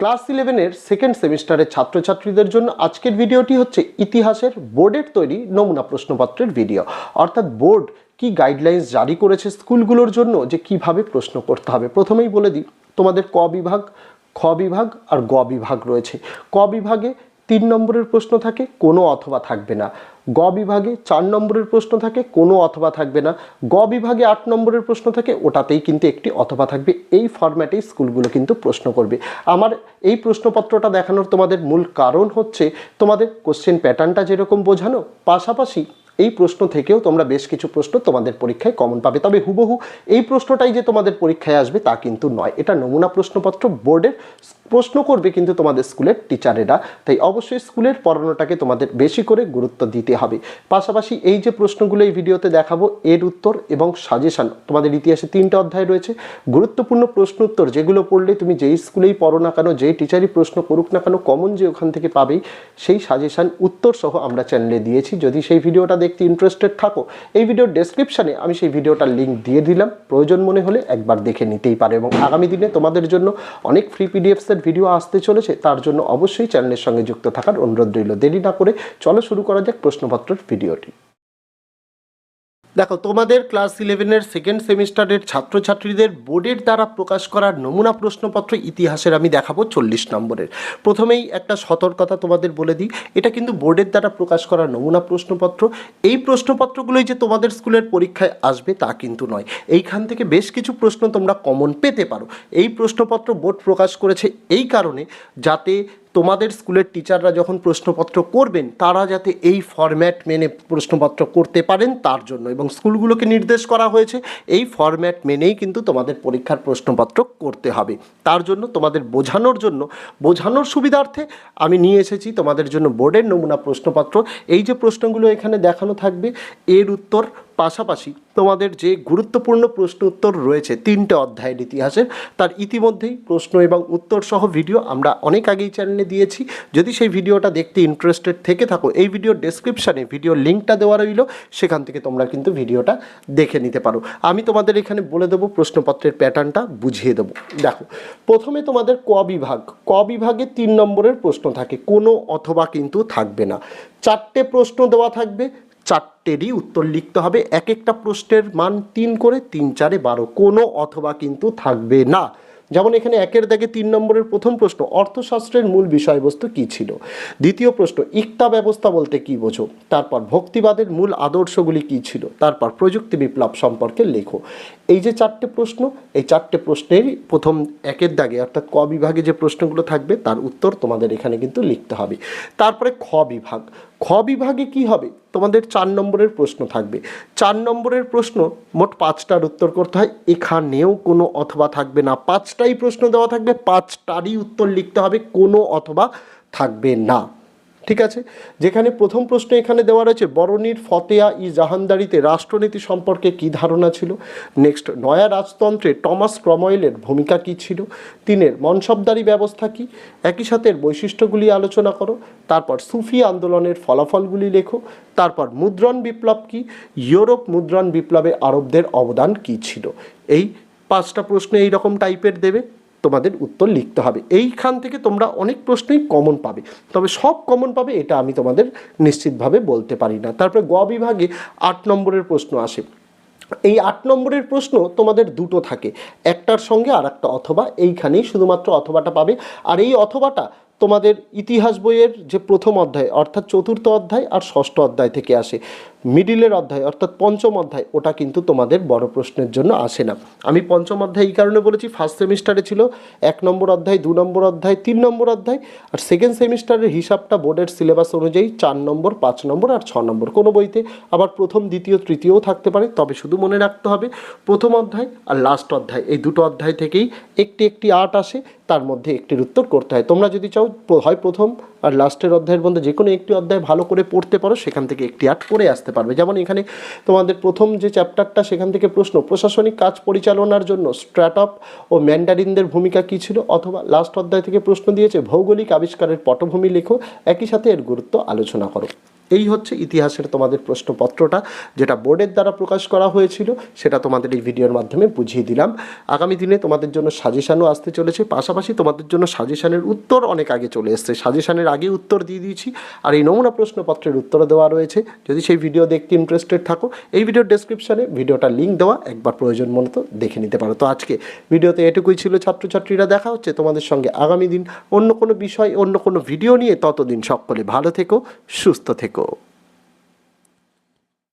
Class ইলেভেনের second সেমিস্টারের ছাত্রছাত্রীদের জন্য আজকের ভিডিওটি হচ্ছে ইতিহাসের বোর্ডের তৈরি নমুনা প্রশ্নপত্রের ভিডিও। অর্থাৎ বোর্ড কি গাইডলাইন্স জারি করেছে স্কুলগুলোর জন্য যে কীভাবে প্রশ্ন করতে হবে? প্রথমেই বলে দিই, তোমাদের ক বিভাগ, খ বিভাগ আর গ বিভাগ রয়েছে। ক বিভাগে তিন নম্বরের প্রশ্ন থাকে, কোনো অথবা থাকবে না। গ বিভাগে চার নম্বরের প্রশ্ন থাকে, কোনো অথবা থাকবে না। গ বিভাগে আট নম্বরের প্রশ্ন থাকে, ওটাতেই কিন্তু একটি অথবা থাকবে। এই ফরম্যাটেই স্কুলগুলো কিন্তু প্রশ্ন করবে। আমার এই প্রশ্নপত্রটা দেখানোর তোমাদের মূল কারণ হচ্ছে, তোমাদের কোশ্চেন প্যাটার্নটা যেরকম বোঝানো, পাশাপাশি এই প্রশ্ন থেকেও তোমরা বেশ কিছু প্রশ্ন তোমাদের পরীক্ষায় কমন পাবে। তবে হুবহু এই প্রশ্নটাই যে তোমাদের পরীক্ষায় আসবে তা কিন্তু নয়। এটা নমুনা প্রশ্নপত্র বোর্ডের প্রশ্ন করবে কিন্তু তোমাদের স্কুলের টিচারেরা। তাই অবশ্যই স্কুলের পড়ানোটাকে তোমাদের বেশি করে গুরুত্ব দিতে হবে। পাশাপাশি এই যে প্রশ্নগুলো এই ভিডিওতে দেখাবো, এর উত্তর এবং সাজেশান তোমাদের ইতিহাসে তিনটা অধ্যায় রয়েছে। গুরুত্বপূর্ণ প্রশ্ন উত্তর যেগুলো পড়লে তুমি যেই স্কুলেই পড়ো না কেন, যেই টিচারই প্রশ্ন করুক না কেন কমন যে ওখান থেকে পাবেই সেই সাজেশান উত্তর সহ আমরা চ্যানেলে দিয়েছি। যদি সেই ভিডিওটা দেখতে ইন্টারেস্টেড থাকো, এই ভিডিওর ডেসক্রিপশানে আমি সেই ভিডিওটার লিঙ্ক দিয়ে দিলাম। প্রয়োজন মনে হলে একবার দেখে নিতেই পারে এবং আগামী দিনে তোমাদের জন্য অনেক ফ্রি পিডিএফসের ভিডিও আসতে চলেছে, তার জন্য অবশ্যই চ্যানেলের সঙ্গে যুক্ত থাকার অনুরোধ রইল। দেরি না করে চলো শুরু করা যাক প্রশ্নপত্রের ভিডিওটি দেখো, তোমাদের ক্লাস ইলেভেনের সেকেন্ড সেমিস্টারের ছাত্রছাত্রীদের বোর্ডের দ্বারা প্রকাশ করার নমুনা প্রশ্নপত্র ইতিহাসের আমি দেখাবো চল্লিশ নম্বরের। প্রথমেই একটা সতর্কতা তোমাদের বলে দিই, এটা কিন্তু বোর্ডের দ্বারা প্রকাশ করা নমুনা প্রশ্নপত্র। এই প্রশ্নপত্রগুলোই যে তোমাদের স্কুলের পরীক্ষায় আসবে তা কিন্তু নয়। এইখান থেকে বেশ কিছু প্রশ্ন তোমরা কমন পেতে পারো। এই প্রশ্নপত্র বোর্ড প্রকাশ করেছে এই কারণে যাতে তোমাদের স্কুলের টিচাররা যখন প্রশ্নপত্র করবেন, তারা যাতে এই ফরম্যাট মেনে প্রশ্নপত্র করতে পারেন তার জন্য। এবং স্কুলগুলোকে নির্দেশ করা হয়েছে, এই ফরম্যাট মেনেই কিন্তু তোমাদের পরীক্ষার প্রশ্নপত্র করতে হবে। তার জন্য তোমাদের বোঝানোর জন্য, বোঝানোর সুবিধার্থে আমি নিয়ে এসেছি তোমাদের জন্য বোর্ডের নমুনা প্রশ্নপত্র। এই যে প্রশ্নগুলো এখানে দেখানো থাকবে, এর উত্তর পাশাপাশি তোমাদের যে গুরুত্বপূর্ণ প্রশ্ন উত্তর রয়েছে তিনটে অধ্যায়ের ইতিহাসের, তার ইতিমধ্যেই প্রশ্ন এবং উত্তর সহ ভিডিও আমরা অনেক আগেই চ্যানেলে দিয়েছি। যদি সেই ভিডিওটা দেখতে ইন্টারেস্টেড থেকে থাকো, এই ভিডিওর ডেসক্রিপশানে ভিডিওর লিঙ্কটা দেওয়া রইল, সেখান থেকে তোমরা কিন্তু ভিডিওটা দেখে নিতে পারো। আমি তোমাদের এখানে বলে দেবো প্রশ্নপত্রের প্যাটার্নটা, বুঝিয়ে দেবো। দেখো, প্রথমে তোমাদের ক বিভাগ। ক বিভাগে তিন নম্বরের প্রশ্ন থাকে, কোনো অথবা কিন্তু থাকবে না। চারটে প্রশ্ন দেওয়া থাকবে চারটেরই উত্তর লিখতে হবে। এক একটা প্রশ্নের মান তিন করে, তিন চারে বারো। কোনো অথবা কিন্তু থাকবে না। যেমন এখানে একের দাগে তিন নম্বরের প্রথম প্রশ্ন, অর্থশাস্ত্রের মূল বিষয়বস্তু কী ছিল? দ্বিতীয় প্রশ্ন, ইক্তা ব্যবস্থা বলতে কী বোঝো? তারপর ভক্তিবাদের মূল আদর্শগুলি কী ছিল? তারপর প্রযুক্তি বিপ্লব সম্পর্কে লেখো। এই যে চারটে প্রশ্ন, এই চারটে প্রশ্নের প্রথম একের দাগে, অর্থাৎ ক বিভাগে যে প্রশ্নগুলো থাকবে, তার উত্তর তোমাদের এখানে কিন্তু লিখতে হবে। তারপরে খ বিভাগ। খ বিভাগে কি হবে? তোমাদের চার নম্বরের প্রশ্ন থাকবে। চার নম্বরের প্রশ্ন, মোট পাঁচটার উত্তর করতে হয়। এখানেও কোনো অথবা থাকবে না। পাঁচটাই প্রশ্ন দেওয়া থাকবে। পাঁচটারই উত্তর লিখতে হবে। কোনো অথবা থাকবে না। ঠিক আছে? যেখানে প্রথম প্রশ্ন এখানে দেওয়া রয়েছে, বরণীর ফতেয়া ই জাহানদারিতে রাষ্ট্রনীতি সম্পর্কে কী ধারণা ছিল? নেক্সট, নয়া রাজতন্ত্রে টমাস ক্রময়েলের ভূমিকা কী ছিল? তিনের মনসবদারি ব্যবস্থা কী? একই সাথে বৈশিষ্ট্যগুলি আলোচনা করো। তারপর, সুফি আন্দোলনের ফলাফলগুলি লেখো। তারপর, মুদ্রণ বিপ্লব কি? ইউরোপ মুদ্রণ বিপ্লবে আরবদের অবদান কী ছিল? এই পাঁচটা প্রশ্ন এই রকম টাইপের দেবে। তোমাদের উত্তর লিখতে হবে। এইখান থেকে তোমরা অনেক প্রশ্নই কমন পাবে। তবে সব কমন পাবে এটা আমি তোমাদের নিশ্চিতভাবে বলতে পারি না। তারপরে গ বিভাগে আট নম্বরের প্রশ্ন আসে। এই আট নম্বরের প্রশ্ন তোমাদের দুটো থাকে। একটার সঙ্গে আর একটা অথবা এইখানেই শুধুমাত্র অথবাটা পাবে। আর এই অথবাটা তোমাদের ইতিহাস বইয়ের যে প্রথম অধ্যায়, অর্থাৎ চতুর্থ অধ্যায় আর ষষ্ঠ অধ্যায় থেকে আসে, মিডিলের অধ্যায়, অর্থাৎ পঞ্চম অধ্যায়, ওটা কিন্তু তোমাদের বড় প্রশ্নের জন্য আসে না। আমি পঞ্চম অধ্যায় এই কারণে বলেছি ফার্স্ট সেমিস্টারে ছিল এক নম্বর অধ্যায়, দু নম্বর অধ্যায়, তিন নম্বর অধ্যায়, আর সেকেন্ড সেমিস্টারের হিসাবটা বোর্ডের সিলেবাস অনুযায়ী চার নম্বর, পাঁচ নম্বর আর ছ নম্বর। কোনো বইতে আবার প্রথম, দ্বিতীয়, তৃতীয়ও থাকতে পারে, তবে শুধু মনে রাখতে হবে, প্রথম অধ্যায় আর লাস্ট অধ্যায়, এই দুটো অধ্যায় থেকেই একটি একটি আর্ট আসে, তার মধ্যে একটির উত্তর করতে হয়। তোমরা যদি চাও হয় প্রথম আর লাস্টের অধ্যায়ের মধ্যে যে কোনো একটি অধ্যায় ভালো করে পড়তে পারো, সেখান থেকে একটি আর্ট করে আসতে পারবে। যেমন এখানে তোমাদের প্রথম যে চ্যাপ্টারটা সেখান থেকে প্রশ্ন, প্রশাসনিক কাজ পরিচালনার জন্য স্ট্র্যাটপ ও ম্যান্ডারিনদের ভূমিকা কী ছিল? অথবা লাস্ট অধ্যায় থেকে প্রশ্ন দিয়েছে, ভৌগোলিক আবিষ্কারের পটভূমি লেখো, একই সাথে এর গুরুত্ব আলোচনা করো। এই হচ্ছে ইতিহাসের তোমাদের প্রশ্নপত্রটা, যেটা বোর্ডের দ্বারা প্রকাশ করা হয়েছিল, সেটা তোমাদের এই ভিডিওর মাধ্যমে বুঝিয়ে দিলাম। আগামী দিনে তোমাদের জন্য সাজেশানও আসতে চলেছে, পাশাপাশি তোমাদের জন্য সাজেশানের উত্তর অনেক আগে চলে এসছে। সাজেশানের আগে উত্তর দিয়ে দিয়েছি, আর এই নমুনা প্রশ্নপত্রের উত্তর দেওয়া রয়েছে। যদি সেই ভিডিও দেখতে ইন্টারেস্টেড থাকো, এই ভিডিওর ডেসক্রিপশানে ভিডিওটা লিঙ্ক দেওয়া, একবার প্রয়োজন মতো দেখে নিতে পারো। তো আজকে ভিডিওতে এটুকুই ছিল, ছাত্রছাত্রীরা, দেখা হচ্ছে তোমাদের সঙ্গে আগামী দিন অন্য কোনো বিষয়, অন্য কোনো ভিডিও নিয়ে, ততদিন সকলে ভালো থেকো, সুস্থ থেকো। Assalamualaikum.